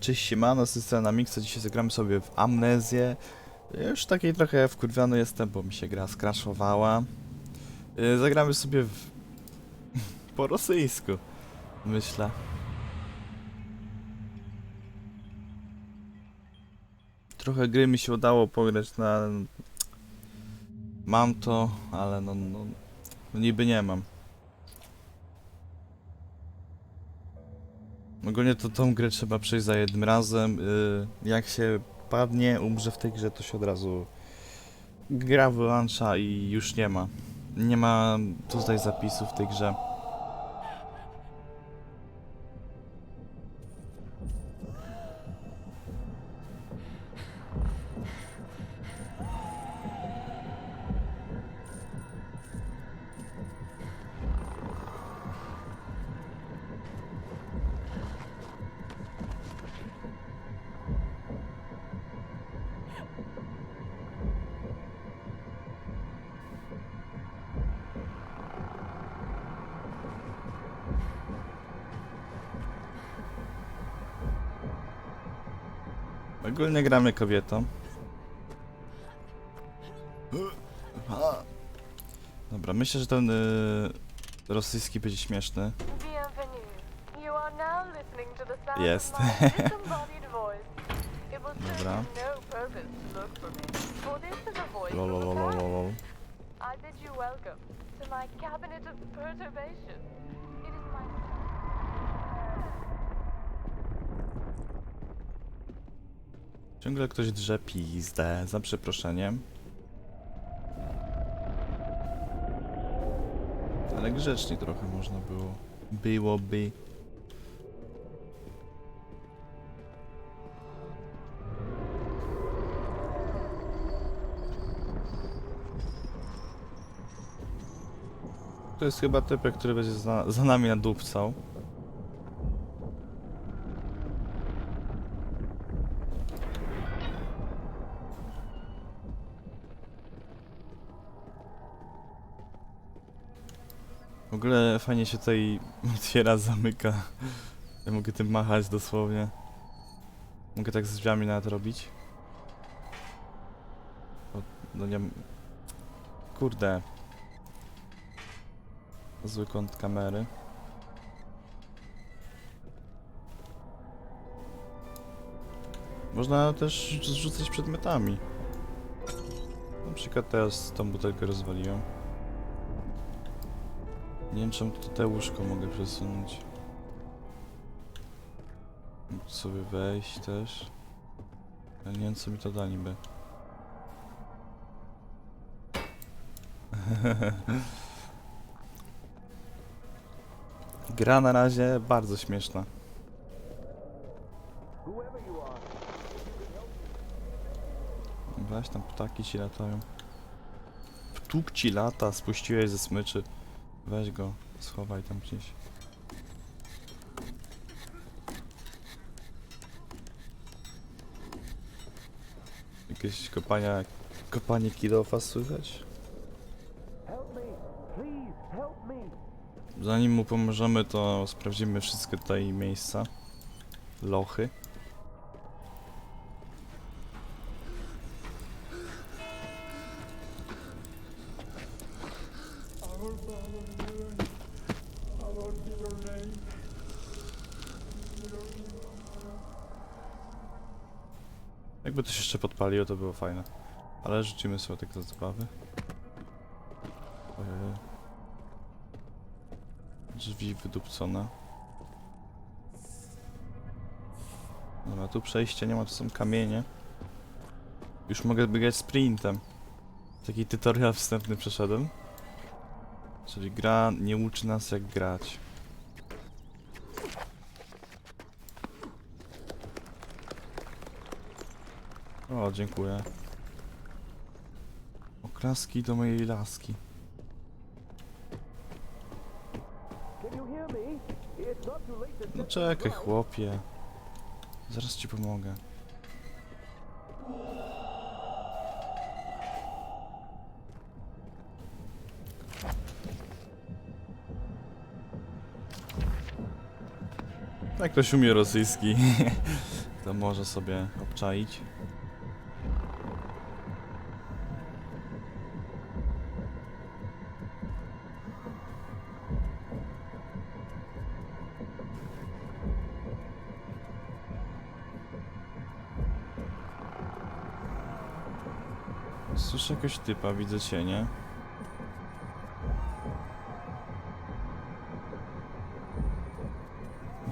Cześć siemano, z tej strony Mixa, dzisiaj zagramy sobie w Amnezję. Już takiej trochę wkurwiony jestem, bo mi się gra skraszowała. Yy, Zagramy sobie w... po rosyjsku, myślę. Trochę gry mi się udało pograć na... Mam to, ale no, no, no niby nie mam. Ogólnie to tą grę trzeba przejść za jednym razem. y, Jak się padnie, umrze w tej grze, to się od razu gra wyłącza i już nie ma. Nie ma tutaj zapisów w tej grze. Ogólnie gramy kobietą. Dobra, myślę, że ten y, rosyjski będzie śmieszny. Jest. Dobra. Lololololol. I bid you welcome to my cabinet of perturbation. It is my Ciągle ktoś drze pizdę, za przeproszeniem. Ale grzecznie trochę można było. Byłoby. To jest chyba typek, który będzie za, za nami nadupcał. Ogóle fajnie się tutaj otwiera, zamyka. Ja mogę tym machać dosłownie. Mogę tak z drzwiami nawet robić. O, no nie... Kurde. Zły kąt kamery. Można też rzucać przedmiotami. Na przykład teraz tą butelkę rozwaliłem. Nie wiem, czemu to te łóżko mogę przesunąć. Mógł sobie wejść też. Ale nie wiem, co mi to da niby. Gra na razie bardzo śmieszna. Weź tam ptaki ci latają. Ptuk ci lata, spuściłeś ze smyczy. Weź go, schowaj tam gdzieś. Jakieś kopania, kopanie kilofa słychać? Zanim mu pomożemy, to sprawdzimy wszystkie tutaj miejsca. Lochy. Jakby to się jeszcze podpaliło, to było fajne. Ale rzucimy sobie tak do zabawy. Ojej. Drzwi wydupcone. Dobra, tu przejścia nie ma, to są kamienie. Już mogę biegać sprintem. Taki tutorial wstępny przeszedłem. Czyli gra nie uczy nas jak grać. O, dziękuję. Oklaski do mojej laski. No czekaj, chłopie. Zaraz ci pomogę. Jak ktoś umie rosyjski. To może sobie obczaić. Słyszę jakiegoś typa, widzę cienie.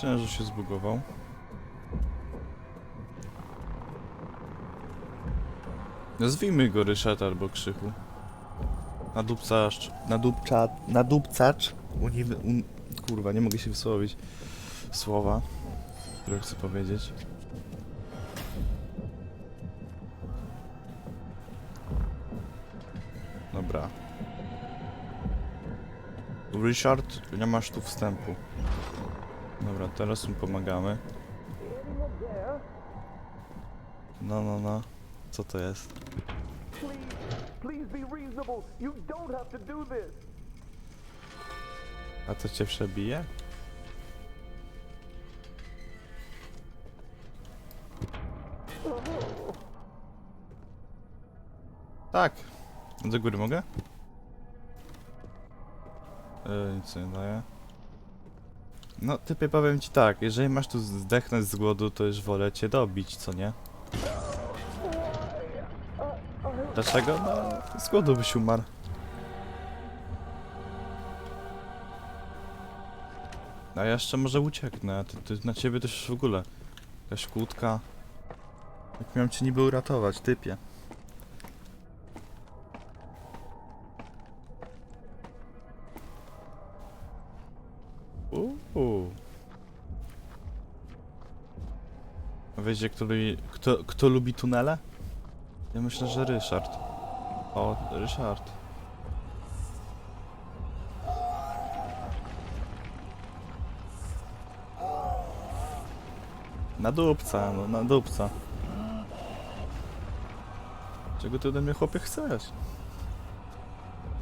Myślałem, że się zbugował. Nazwijmy go Ryszard albo Krzychu. Nadupczacz. Nadupcza... Nadupcacz. Uniwy... Un... Kurwa, nie mogę się wysłowić. Słowa, które chcę powiedzieć. Dobra. Ryszard, nie masz tu wstępu. Dobra, teraz mu pomagamy. No, no, no. Co to jest? A to cię przebije? Tak. Do góry mogę? Yy, nic nie daje. No, typie powiem ci tak, jeżeli masz tu zdechnąć z głodu, to już wolę cię dobić, co nie? Dlaczego? No, z głodu byś umarł. A ja jeszcze może ucieknę, na ciebie też w ogóle. Jakaś kłódka. Jak miałem cię niby uratować, typie. Lubi, kto, kto lubi tunele? Ja myślę, że Ryszard. O, Ryszard. Na dupca, no na dupca. Czego ty ode mnie chłopie chcesz?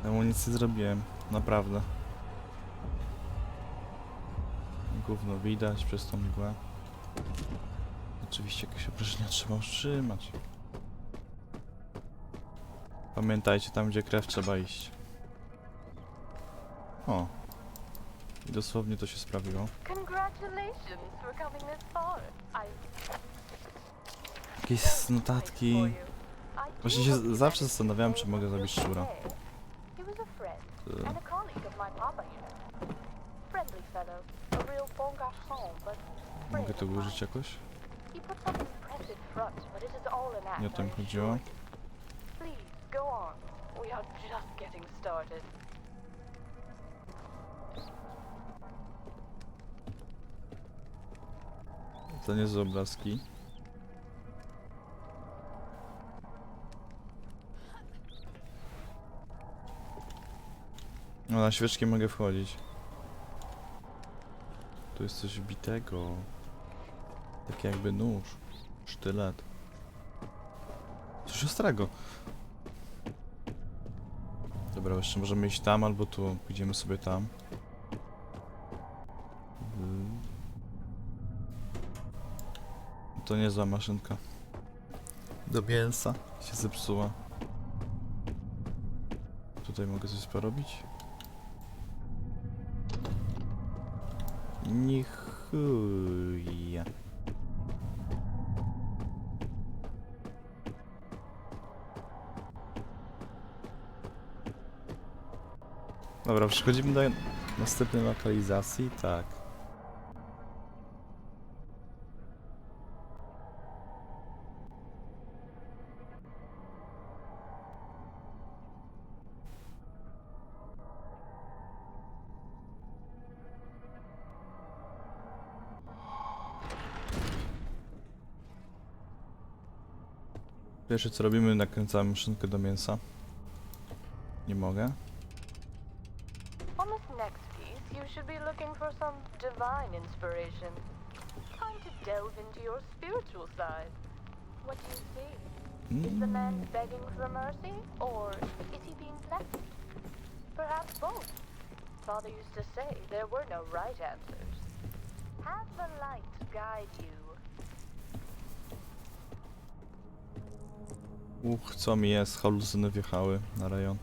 Ja mu nic nie zrobiłem, naprawdę. Gówno widać przez tą mgłę. Oczywiście jakieś obrażenia trzeba utrzymać. Pamiętajcie, tam gdzie krew trzeba iść. O. I dosłownie to się sprawiło. Congratulations for coming this far. I Jakieś notatki. Właśnie się zawsze zastanawiałem, czy mogę zabić szczura. He was a friend and a colleague of my papa, you know. Friendly fellow, a real bon garçon, but Mogę to of użyć jakoś? Nie o tym chodziło. To nie są obrazki. No na świeczki mogę wchodzić. Tu jest coś bitego. Tak jakby nóż. Sztylet. Coś ostrego. Dobra, jeszcze możemy iść tam albo tu. Pójdziemy sobie tam. To niezła maszynka. Do mięsa się zepsuła. Tutaj mogę coś porobić? Ni Dobra, przechodzimy do następnej lokalizacji. Tak. Pierwsze co robimy, nakręcamy szynkę do mięsa. Nie mogę. should be looking for some divine inspiration. Time to delve into your spiritual side. What do you see? Mm. Is the man hmm. begging for mercy, or is he being blessed? Perhaps both. Father used to say there were no right answers. Have the light guide you. Uch, co mi jest, halucyny wjechały na rejon.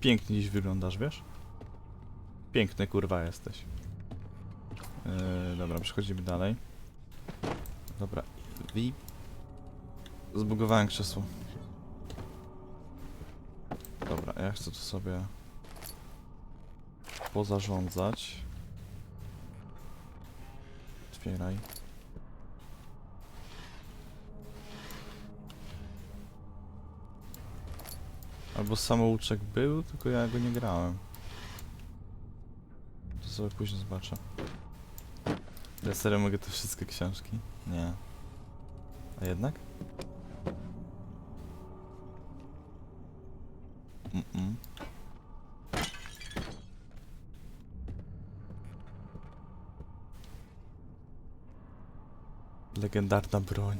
Pięknie dziś wyglądasz, wiesz? Piękny kurwa jesteś. Yy, dobra, przechodzimy dalej. Dobra, i... Zbugowałem krzesło. Dobra, ja chcę tu sobie pozarządzać. Otwieraj. Albo samouczek był, tylko ja go nie grałem. Sobie później zobaczę. Ja serio mogę te wszystkie książki? Nie. A jednak? Mm-mm. Legendarna broń.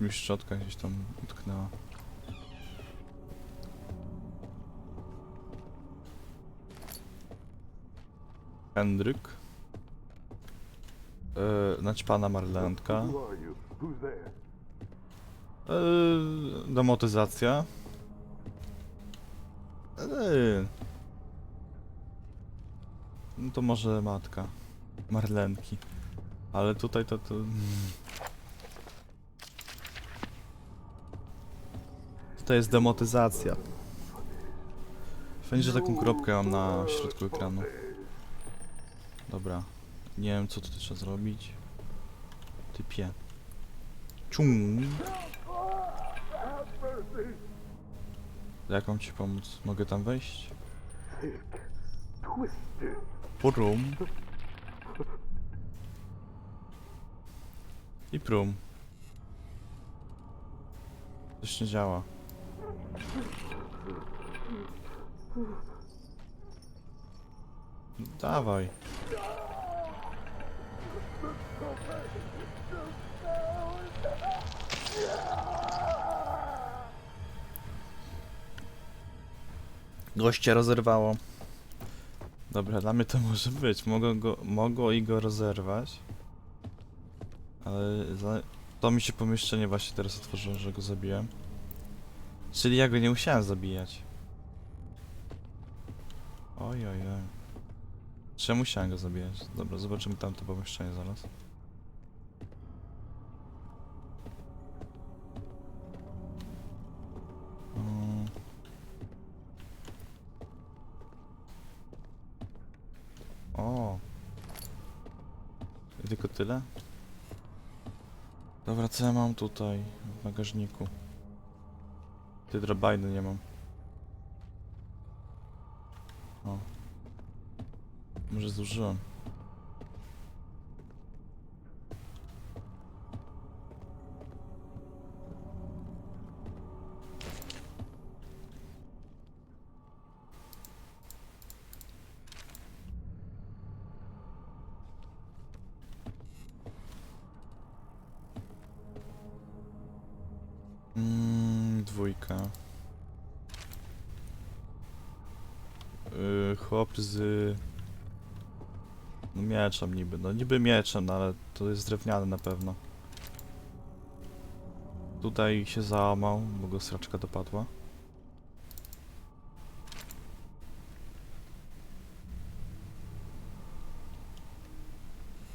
Aż mi szczotka gdzieś tam utknęła. Hendryk. Yy, naćpana Marlenka. You? Who's there? Yy. Yy. No to może matka. Marlenki. Ale tutaj to to... Tutaj jest demotyzacja. Fajnie, że taką kropkę mam na środku ekranu. Dobra. Nie wiem co tutaj trzeba zrobić. Typie. Czum. Jak mam ci pomóc? Mogę tam wejść? Prum. I prum. Coś nie działa. Dawaj. Gościa rozerwało. Dobra, dla mnie to może być. Mogą, go, mogą i go rozerwać. Ale za, to mi się pomieszczenie właśnie teraz otworzyło, że go zabiłem. Czyli ja go nie musiałem zabijać. Oj, oj, oj. Czy ja musiałem go zabijać? Dobra, zobaczymy tamto pomieszczenie zaraz. O. Tylko tyle? Dobra, co ja mam tutaj w bagażniku? Ty drabiny nie mam. O. Może zużyłem. Dwójka. Yy, chłop z... No mieczem niby, no niby mieczem, no ale to jest drewniany na pewno. Tutaj się załamał, bo go sraczka dopadła.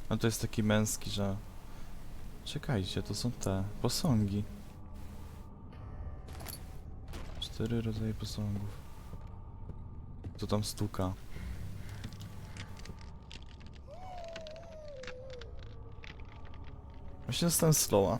No to jest taki męski, że... Czekajcie, to są te posągi. Cztery rodzaje posągów. Co tam stuka? Właśnie jestem slowa.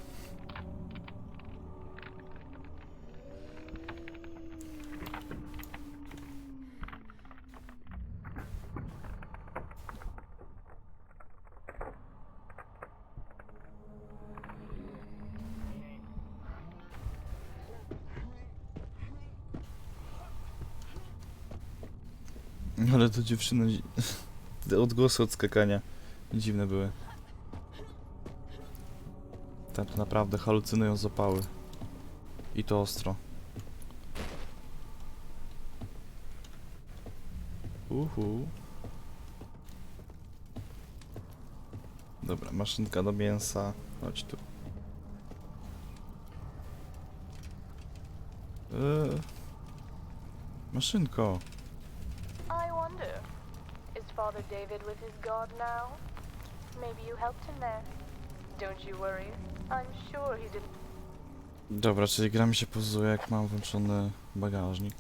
Ale to dziewczyny... dzi- Te odgłosy od skakania dziwne były. To naprawdę halucynują zapały. I to ostro. Uhu. Dobra, maszynka do mięsa. Chodź tu. Eee. Maszynko. Father David with his God now? Maybe you helped him there. Don't you worry. I'm sure he didn't. Dobra, czyli gra mi się pozuje jak mam włączony bagażnik.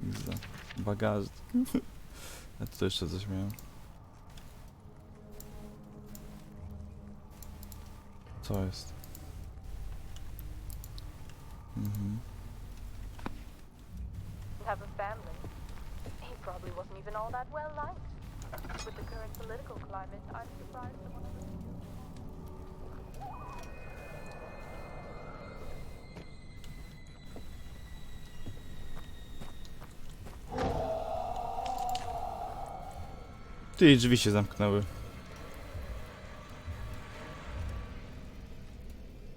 Widzę. Bagażnik. Ja tu jeszcze coś miałem. Co jest? Mhm. Probably wasn't even all that well liked. With the current political climate, I'm surprised that one of the Ty, drzwi się zamknęły.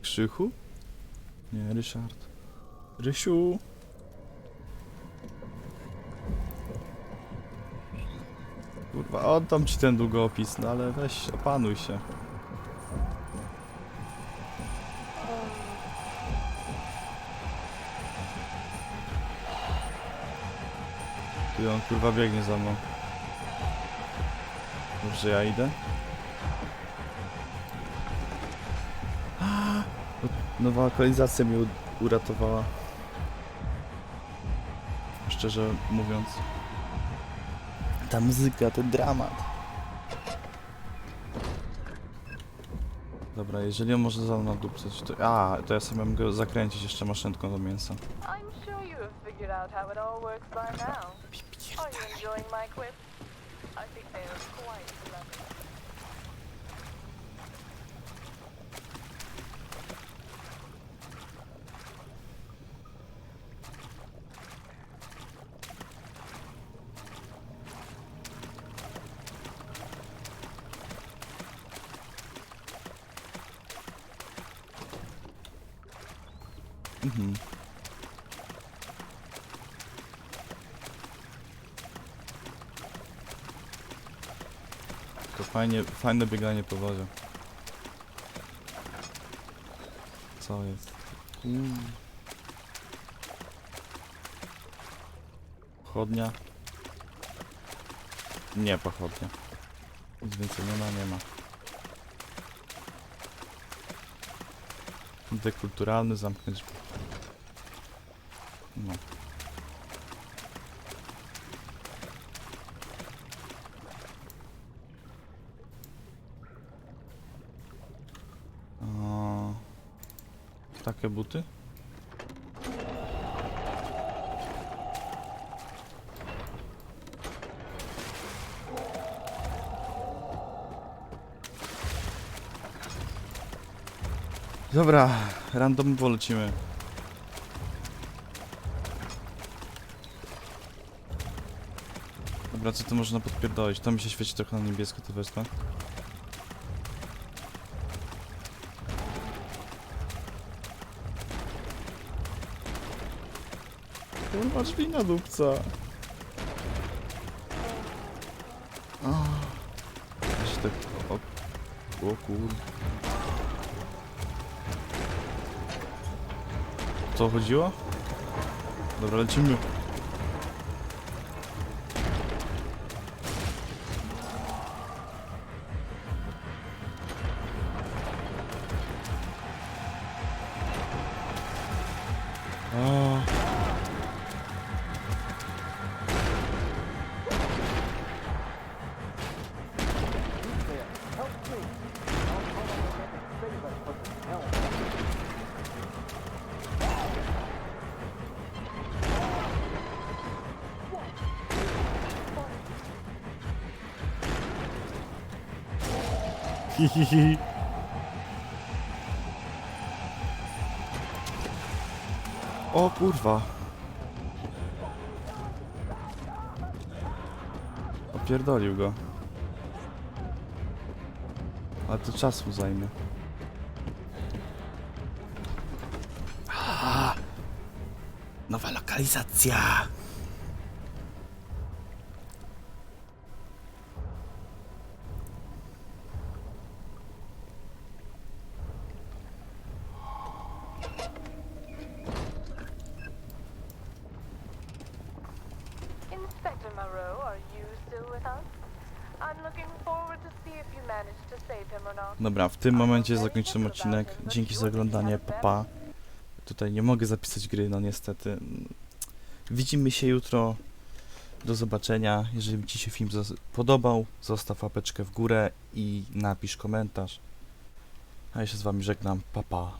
Krzychu? Nie, Ryszard. Rysiu! Kurwa, oddam ci ten długopis, no ale weź, opanuj się. Ty on kurwa biegnie za mną. Dobrze, ja idę. Nowa aktualizacja mnie uratowała. Szczerze mówiąc. Ta muzyka, ten dramat. Dobra, jeżeli on może za mną dupcać, to... A, to ja sobie mam go zakręcić jeszcze maszynką do mięsa. I'm sure you have figured out how it all works by now. Are you enjoying my quips? I think they are quite Mhm. To fajnie, fajne bieganie po wodzie. Co jest? Mm. Pochodnia? Nie, pochodnia. Nic więcej nie ma, nie ma. Dekulturalny, zamknąć. No. O, takie buty? Dobra, randomowo lecimy. Dobra, co tu można podpierdolić? To mi się świeci trochę na niebiesko, to wezmę. Kurwa, drzwi na dupca. Jeszcze tak... O, o. Co chodziło? Dobra, lecimy. O kurwa. Opierdolił go. Ale to czasu zajmie. Nowa lokalizacja. Huh? I'm looking forward to see if you manage to save him or not. Dobra, w tym momencie zakończymy odcinek. Dzięki za oglądanie, papa. Pa. Tutaj nie mogę zapisać gry, no niestety. Widzimy się jutro. Do zobaczenia. Jeżeli Ci się film podobał, zostaw łapeczkę w górę i napisz komentarz. A ja się z Wami żegnam. Pa, pa.